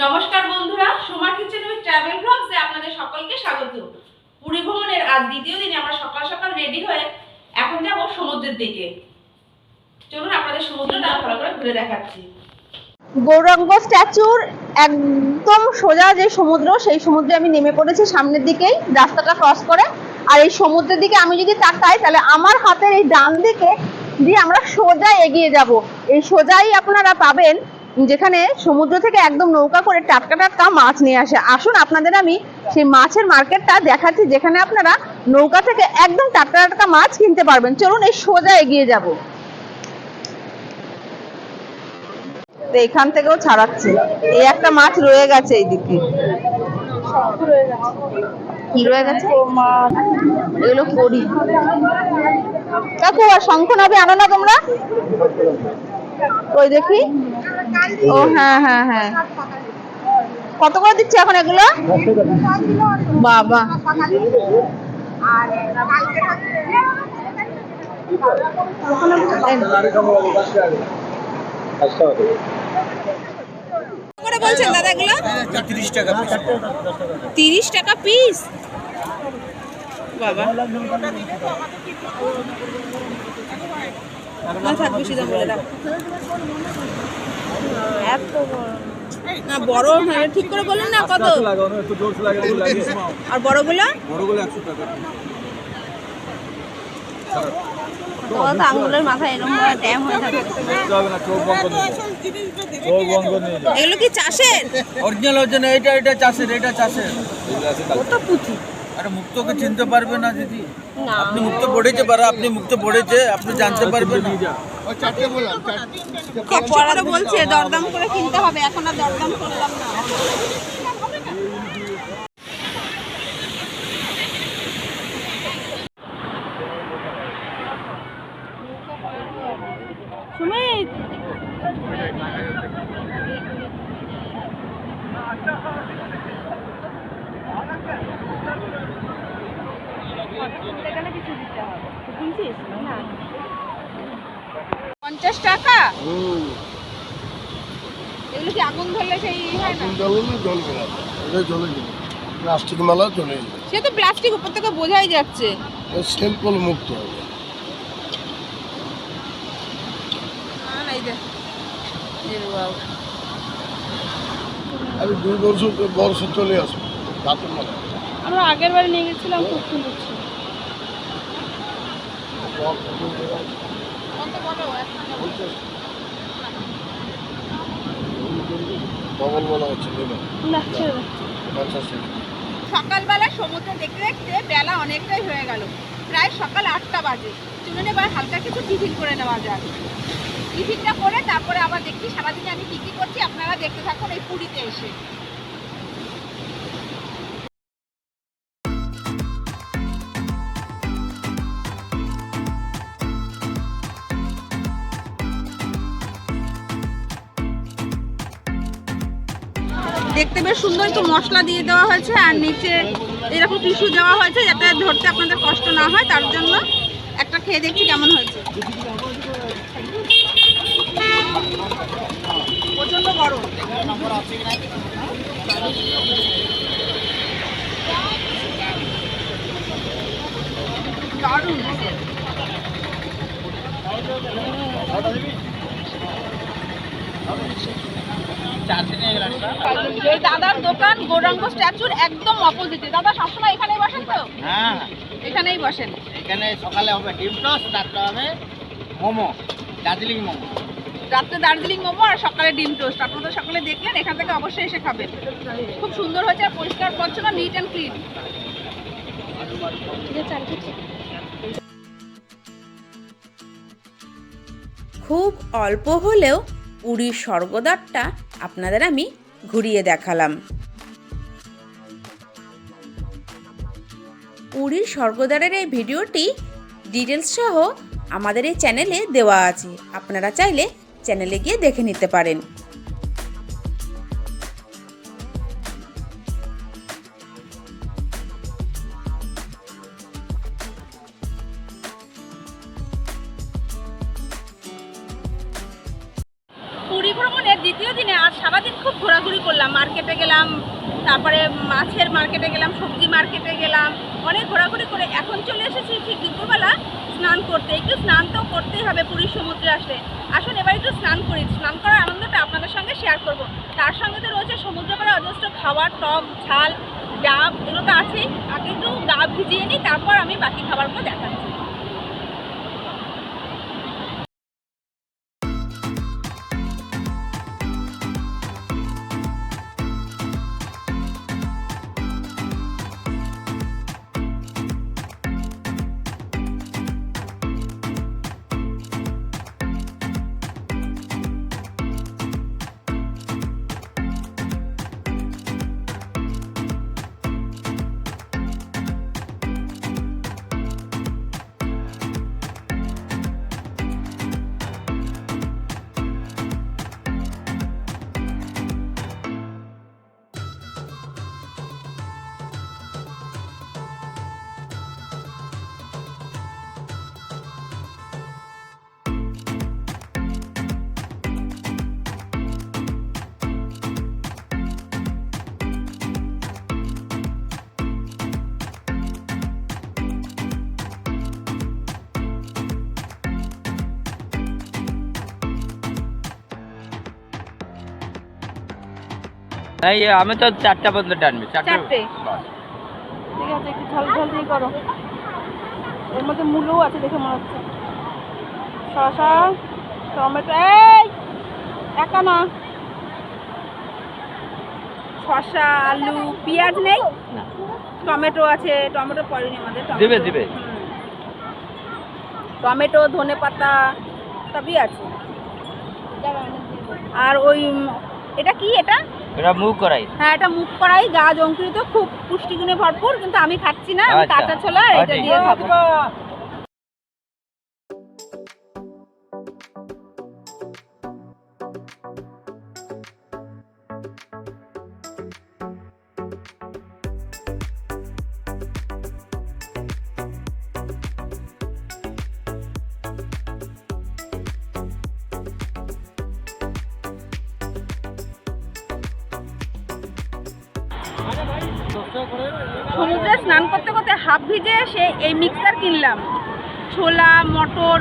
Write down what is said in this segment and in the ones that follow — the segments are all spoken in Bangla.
নমস্কার বন্ধুরা, সোমা কিচেন উইথ ট্রাভেল ব্লগসে আপনাদের সকলকে স্বাগত। পুরী ভ্রমণের আজ দ্বিতীয় দিনে আমরা সকাল সকাল রেডি হয়ে এখন যাব সমুদ্রের দিকে। চলুন আপনাদের সমুদ্রটা ভালো করে ঘুরে দেখাচ্ছি। গৌরাঙ্গ স্ট্যাচুর একদম সোজা যে সমুদ্র, সেই সমুদ্রে আমি নেমে পড়েছি সামনের দিকেই, রাস্তাটা ক্রস করে। আর এই সমুদ্রের দিকে আমি যদি তাকাই, তাহলে আমার হাতের এই ডান দিকে দিয়ে আমরা সোজা এগিয়ে যাব। এই সোজাই আপনারা পাবেন যেখানে সমুদ্র থেকে একদম নৌকা করে টাটকা টাটকা মাছ নিয়ে আসে। আসুন, আপনাদের আমি সেই মাছের মার্কেটটা দেখাচ্ছি, যেখানে আপনারা নৌকা থেকে একদম টাটকা টাটকা মাছ কিনতে পারবেন। চলুন, এই সোজা এগিয়ে যাব। এখান থেকেও ছাড়াচ্ছে। এই একটা মাছ রয়ে গেছে এইদিকে। রয়ে গেছে? এগুলো করি। কাকু, আর শঙ্খ নাবে আনো না তোমরা? ওই দেখি? ও হ্যাঁ হ্যাঁ হ্যাঁ। কত করে দিচ্ছে এখন এগুলো? বাবা। করে বলছেন দাদা এগুলো? তিরিশ টাকা পিস। বাবা। না থাক দাম বলে দাও। এত না বড় হ্যাঁ, ঠিক করে বলুন না কত। আর বড়গুলো? বড়গুলো একশো টাকা। আঙুলের মাথায় এরকম ড্যাম হয়ে থাকে। এগুলো কি চাষের? অরিজিনাল অরিজিনাল এটা এটা চাষের এটা চাষের। কত পুঁথি। আরে মুক্তকে চিনতে পারবে না দিদি? আপনি মুক্ত পড়েছে পারা আপনি মুক্ত পড়েছে আপনি জানতে পারবেন না। নিয়ে যা একশো করে বলছে দরদাম করে কিনতে হবে এখন আর দরদাম করলাম না। পঞ্চাশ টাকা? এগুলো কি আগুন ধরলে সেই হয় না? জ্বলে যাবে। প্লাস্টিক মালা যাবে। সে তো প্লাস্টিক উপর থেকে বোঝাই যাচ্ছে। সেলফল মুক্ত হবে। আমি দুই বছর বর্ষ চলে আসব। আমরা আগের বারে নিয়ে গেছিলাম খুব সুন্দর ছিল ডবল বলা হচ্ছে নেবেন না ছেড়ে দাও। পঞ্চাশ টাকা সকালবেলা সমুদ্র দেখতে দেখতে বেলা অনেকটাই হয়ে গেল। প্রায় সকাল আটটা বাজে। চলুন এবার হালকা কিছু টিফিন করে নেওয়া যায় টিফিনটা করে তারপরে আবার দেখি সারাদিনে আমি কি করছি। আপনারা দেখতে থাকুন এই পুরীতে এসে। দেখতে বেশ সুন্দর, একটু মশলা দিয়ে দেওয়া হয়েছে আর নিচে এরকম টিস্যু দেওয়া হয়েছে যাতে ধরতে আপনাদের কষ্ট না হয়, তার জন্য একটা খেয়ে দেখছি কেমন হয়েছে। দারুণ। এই দাদার দোকান গৌরাঙ্গ স্ট্যাচুর একদম অপোজিটে দাদা সবসময় এখানেই বসেন তো? হ্যাঁ। এখানেই বসেন। এখানে সকালে হবে ডিম টোস্ট রাত্রে হবে মোমো দার্জিলিং মোমো। রাত্রে দার্জিলিং মোমো আর সকালে ডিম টোস্ট। আপনারা সকালে দেখলেন এখান থেকে অবশ্যই এসে খাবেন। খুব সুন্দর হয়েছে আর পরিষ্কার পরিচ্ছন্ন নিট অ্যান্ড ক্লিন খুব অল্প হলেও পুরীর স্বর্গদ্বারটা আপনাদের আমি ঘুরিয়ে দেখালাম। পুরীর স্বর্গদ্বারের এই ভিডিওটি ডিটেলস সহ আমাদের এই চ্যানেলে দেওয়া আছে। আপনারা চাইলে চ্যানেলে গিয়ে দেখে নিতে পারেন। ঘোরাঘুরি করে এখন চলে এসেছি ঠিক দুপুরবেলা স্নান করতে। একটু স্নান তো করতেই হবে পুরীর সমুদ্রে আসলে। আসুন, এবার একটু স্নান করি। স্নান করার আনন্দটা আপনাদের সঙ্গে শেয়ার করব। তার সঙ্গে তো রয়েছে সমুদ্র করে অজস্র খাবার, টক, ঝাল, ডাব, এগুলো তো আছেই। আগে একটু ডাব ভিজিয়ে নিই, তারপর আমি বাকি খাবারগুলো দেখাচ্ছি। এই আমি তো চারটা পর্যন্ত টানবি চারটে? ঠিক আছে একটু ঝাল ঝাল দিয়ে করো। এর মধ্যে মূলও আছে দেখে মনে হচ্ছে। শসা টমেটো এই! একা না। শসা আলু পেঁয়াজ নেই? টমেটো আছে টমেটো পড়েনি আমাদের টমেটো। দিবে, দিবে। টমেটো ধনে পাতা সবই আছে। আর ওই এটা কি এটা? এটা মুখ করাই হ্যাঁ এটা মুখ করাই গাছ অঙ্কুরিত খুব পুষ্টিগুণে ভরপুর কিন্তু আমি খাচ্ছি না আমি আচ্ছা। কাঁচা ছোলা আর এটা আচ্ছা। দিয়ে খাব সমুদ্রে স্নান করতে করতে হাফ ভিজে সে এই মিক্সার কিনলাম। ছোলা, মটর,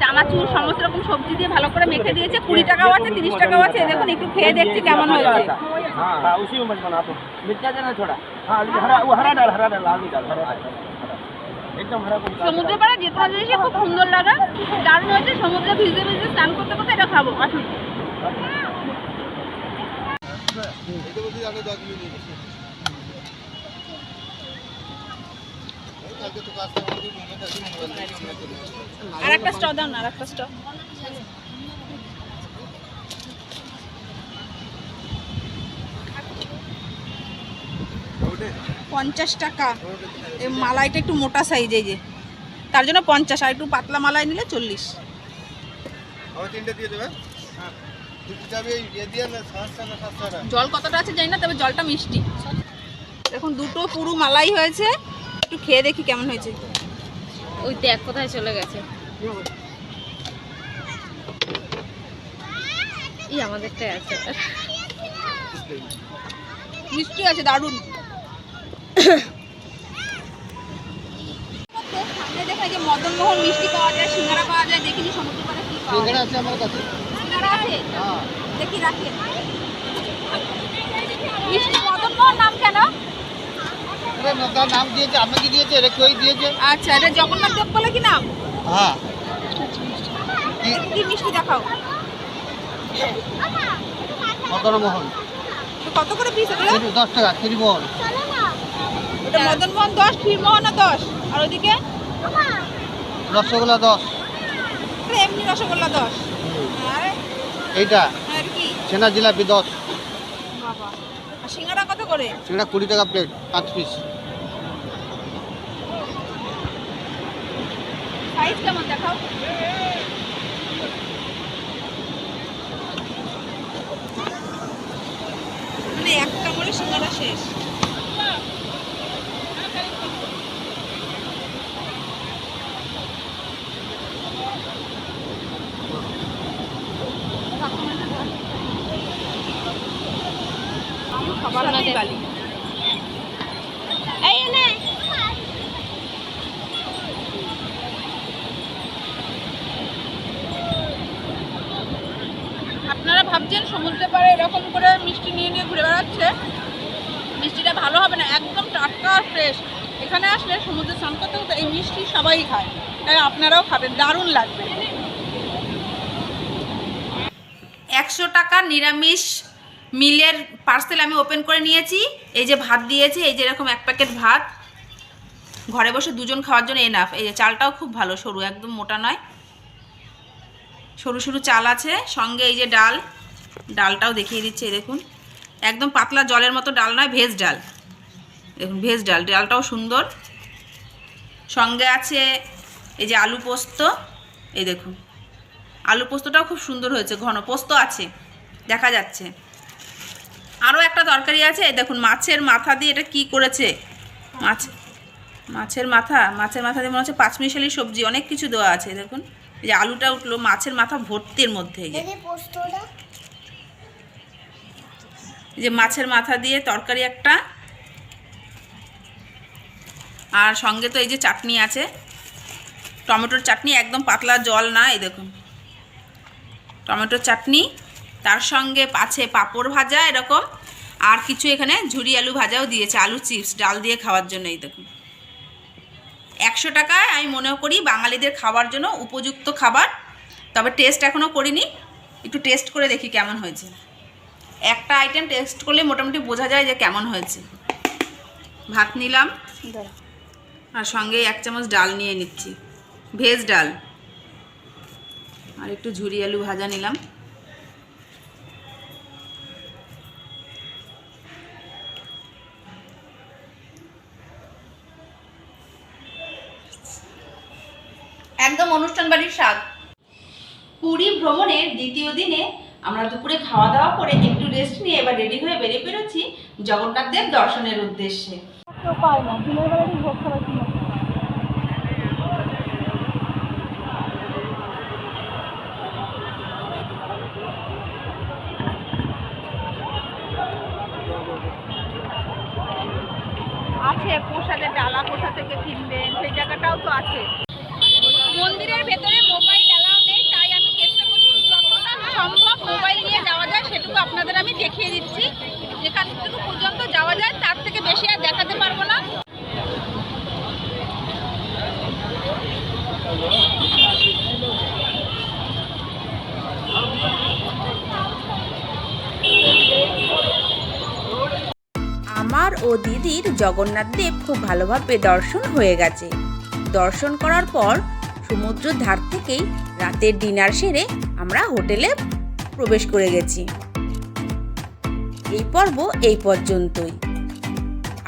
চানাচুর, সমস্ত রকম সবজি দিয়ে ভালো করে মেখে দিয়েছে। কুড়ি টাকাও আছে, তিরিশ টাকাও আছে। দেখুন, একটু খেয়ে দেখছি কেমন হয়েছে। সমুদ্র পাড়া যে কোনো জিনিসই খুব সুন্দর লাগা। দারুণ হয়েছে, সমুদ্রে ভিজে ভিজে স্নান করতে করতে এটা খাব, আসুন। আর একটা স্ট দাও না আর একটা স্ট পঞ্চাশ টাকা। এই মালাইটা একটু মোটা সাইজ এই যে। তার জন্য পঞ্চাশ আর একটু পাতলা মালাই নিলে চল্লিশ। জল কতটা আছে জানি না তবে জলটা মিষ্টি। এখন দুটো পুরু মালাই হয়েছে। একটু খেয়ে দেখি কেমন হয়েছে। ওই দেখ কোথায় চলে গেছে। ই আমাদেরটাই আছে। মিষ্টি আছে দারুণ। সামনে দেখা যে মদন মোহন মিষ্টি পাওয়া যায় সিঙ্গারা পাওয়া যায় দেখিনি সমুদ্র পাড়ে কি পাওয়া যায়। আছে আমার কাছে। সিঙ্গারা আছে? দেখি রাখে। মিষ্টি মদন মোহন নাম কেন? আরে নৌকার নাম দিয়েছে দিয়েছে এটা কেউই দিয়েছে? আচ্ছা এটা জগন্নাথ দেব বলে কি নাম? হ্যাঁ। কি মিষ্টি দেখাও। কত করে পিস এগুলো দশ টাকা ক্ষীরমোহন দশ ক্ষীরমোহন দশ আর ওইদিকে? রসগোল্লা দশ। এমনি রসগোল্লা দশ। আর? এইটা ছেনা জিলাপি দশ। বাবা আর সিঙ্গারা কত করে? সেটা কুড়ি টাকা প্লেট পাঁচ পিস সাইজ কেমন দেখাও? মানে একটা করে সিঙ্গারা শেষ কাকুমাটা দাও। সবার হাতেই বালি এই এনে আপনারা ভাবছেন সমুদ্রে পাড়ে এরকম করে মিষ্টি নিয়ে নিয়ে ঘুরে বেড়াচ্ছে। মিষ্টিটা ভালো হবে না, একদম টাটকা আর ফ্রেশ এখানে আসলে সমুদ্রে স্নান করতে করতে এই মিষ্টি সবাই খায়। তাই আপনারাও খাবেন, দারুণ লাগবে। একশো টাকা নিরামিষ মিলের পার্সেল আমি ওপেন করে নিয়েছি। এই যে ভাত দিয়েছে, এই যে এরকম এক প্যাকেট ভাত। ঘরে বসে দুজন খাওয়ার জন্য এনাফ এই যে চালটাও খুব ভালো, সরু, একদম মোটা নয়। সরু সরু চাল আছে, সঙ্গে এই যে ডাল। ডালটাও দেখিয়ে দিচ্ছে দেখুন। একদম পাতলা জলের মতো ডাল নয়, ভেজ ডাল। দেখুন, ভেজ ডাল, ডালটাও সুন্দর। সঙ্গে আছে এই যে আলু পোস্ত, এই দেখুন। আলু পোস্তটাও খুব সুন্দর হয়েছে, ঘন পোস্ত আছে, দেখা যাচ্ছে। আরও একটা তরকারি আছে, এই দেখুন, মাছের মাথা দিয়ে এটা কি করেছে? মাছ, মাছের মাথা মাছের মাথা দিয়ে মনে হচ্ছে পাঁচমিশালি সবজি, অনেক কিছু দেওয়া আছে দেখুন। এই যে আলুটা উঠল, মাছের মাথা ভর্তির মধ্যে যে মাছের মাথা দিয়ে তরকারি একটা। আর সঙ্গে তো এই যে চাটনি আছে। টমেটোর চাটনি একদম পাতলা জল না, এই দেখুন। টমেটোর চাটনি, তার সঙ্গে আছে পাঁপড় ভাজা এরকম, আর কিছু এখানে ঝুরি আলু ভাজাও দিয়েছে, আলু চিপস, ডাল দিয়ে খাওয়ার জন্য, এই দেখুন। একশো টাকায় আমি মনে করি বাঙালিদের খাওয়ার জন্য উপযুক্ত খাবার, তবে টেস্ট এখনও করিনি। একটু টেস্ট করে দেখি কেমন হয়েছে। একটা আইটেম টেস্ট করলে মোটামুটি বোঝা যায় যে কেমন হয়েছে। ভাত নিলাম। আর সঙ্গে এক চামচ ডাল নিয়ে নিচ্ছি। ভেজ ডাল। আর একটু ঝুরি আলু ভাজা নিলাম। একদম অনুষ্ঠান বাড়ির স্বাদ। পুরী ভ্রমণের দ্বিতীয় দিনে আমরা দুপুরে খাওয়া দাওয়া করে একটু রেস্ট নিয়ে এবার রেডি হয়ে বেরিয়ে বেরোচ্ছি জগন্নাথ দেব দর্শনের উদ্দেশ্যে। আছে প্রসাদের ডালা কোথা থেকে কিনবেন, সেই জায়গাটাও তো আছে মন্দিরের ভেতরে মোবাইল অ্যালাউ নেই তাই আমি চেষ্টা করছি যতটা সম্ভব মোবাইল নিয়ে যাওয়া যায় সেটুকু আপনাদের আমি দেখিয়ে দিচ্ছি। যেখানটুকু পর্যন্ত যাওয়া যায়, তার থেকে বেশি আর দেখাতে পারব না। আমার ও দিদির জগন্নাথ দেব খুব ভালোভাবে দর্শন হয়ে গেছে। দর্শন করার পর সমুদ্রের ধার থেকেই রাতের ডিনার সেরে আমরা হোটেলে প্রবেশ করে গেছি। এই পর্ব এই পর্যন্তই।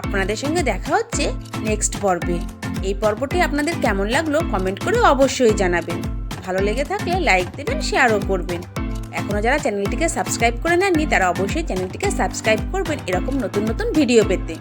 আপনাদের সঙ্গে দেখা হচ্ছে নেক্সট পর্বে। এই পর্বটি আপনাদের কেমন লাগল কমেন্ট করে অবশ্যই জানাবেন। ভালো লেগে থাকলে লাইক দেবেন শেয়ারও করবেন। এখনও যারা চ্যানেলটিকে সাবস্ক্রাইব করে নেননি, তারা অবশ্যই চ্যানেলটিকে সাবস্ক্রাইব করবেন এরকম নতুন নতুন ভিডিও পেতে।